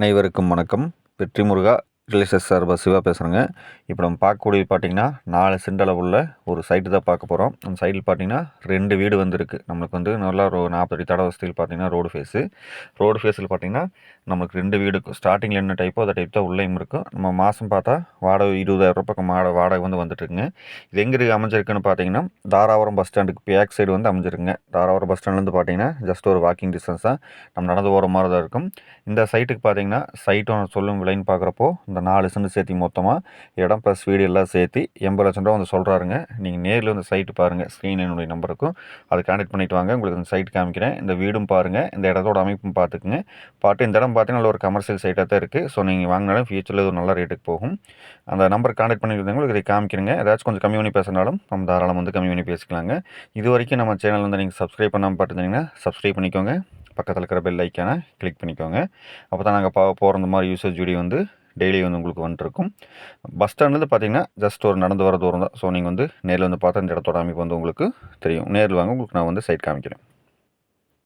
அனைவருக்கும் வணக்கம். வெற்றி முருகா ரிலேஷஸ் சார்பாக சிவா பேசுகிறேங்க இப்போ நம்ம பார்க்கக்கூடியது பார்த்தீங்கன்னா நாலு சென்ட் உள்ள ஒரு சைட்டு தான் பார்க்க போகிறோம் அந்த சைடில் பார்த்தீங்கன்னா ரெண்டு வீடு வந்திருக்கு. நம்மளுக்கு வந்து நல்லா ஒரு நாற்பது தட வசதியில் பார்த்தீங்கன்னா ரோடு ஃபேஸு ரோடு ஃபேஸில் பார்த்தீங்கன்னா நம்மளுக்கு ரெண்டு வீடு ஸ்டார்டிங்கில் என்ன டைப்போ அதை டைப் தான் உள்ளேயும் இருக்கும் நம்ம மாதம் பார்த்தா வாடகை இருபதாயிரம் பக்கம் வாடகை வாடகை வந்து வந்துட்டுருக்குங்க. இது எங்கே இருக்குது அமைஞ்சிருக்குன்னு பார்த்தீங்கன்னா தாராபுரம் பஸ் ஸ்டாண்டுக்கு பேக் சைடு வந்து அமைஞ்சிருக்குங்க. தாராபுரம் பஸ் ஸ்டாண்ட்லேருந்து பார்த்தீங்கன்னா ஜஸ்ட் ஒரு வாக்கிங் டிஸ்டன்ஸ் தான். நம்ம நடந்து போகிற மாதிரி தான் இருக்கும். இந்த சைட்டுக்கு பார்த்தீங்கன்னா சைட்டும் சொல்லும் விலைன்னு பார்க்குறப்போ இந்த நாலு சென்ட் சேர்த்தி மொத்தமாக இடம் ப்ளஸ் வீடு எல்லாம் சேர்த்து எண்பது லட்சம் ரூபா வந்து சொல்கிறாருங்க நீங்கள் நேரில் வந்து சைட்டு பாருங்கள் ஸ்க்ரீன் என்னுடைய நம்பருக்கும் அதை கான்டெக்ட் பண்ணிவிட்டு வாங்க. உங்களுக்கு அந்த சைட் காமிக்கிறேன். இந்த வீடும் பாருங்கள் இந்த இடத்தோட அமைப்பும் பார்த்துக்குங்க. பார்த்து இந்த இடம் பார்த்தீங்கன்னா ஒரு கமர்ஷியல் சைட்டாக தான் இருக்குது ஸோ நீங்கள் வாங்கினாலும் ஃபியூச்சரில் ஒரு நல்ல ரேட்டுக்கு போகும். அந்த நம்பர் கான்டெக்ட் பண்ணியிருந்தவங்க உங்களுக்கு இதை காமிக்கிறேங்க. ஏதாச்சும் கொஞ்சம் கம்மி பண்ணி பேசினாலும் நம்ம தாராளம் வந்து கம்மி பண்ணி பேசிக்கலாங்க. இது வரைக்கும் நம்ம சேனல் வந்து நீங்கள் சப்ஸ்கிரைப் பண்ணாமல் பார்த்துருந்தீங்கன்னா சப்ஸ்கிரைப் பண்ணிக்கோங்க. பக்கத்தில் இருக்கிற பெல் ஐக்கானை கிளிக் பண்ணிக்கோங்க. அப்போ தான் நாங்கள் பா போகிற மாதிரி யூசேஜ் வீடியோ வந்து டெய்லி வந்து உங்களுக்கு வந்துருக்கும். பஸ் ஸ்டாண்ட்லேருந்து பார்த்தீங்கன்னா ஜஸ்ட் ஒரு நடந்து வர தூரம் தான். ஸோ நீங்கள் வந்து நேரில் வந்து பார்த்தா இந்த இடத்தோட அமைப்பு வந்து உங்களுக்கு தெரியும். நேரில் வாங்க உங்களுக்கு நான் வந்து சைட் காமிக்கிறேன்.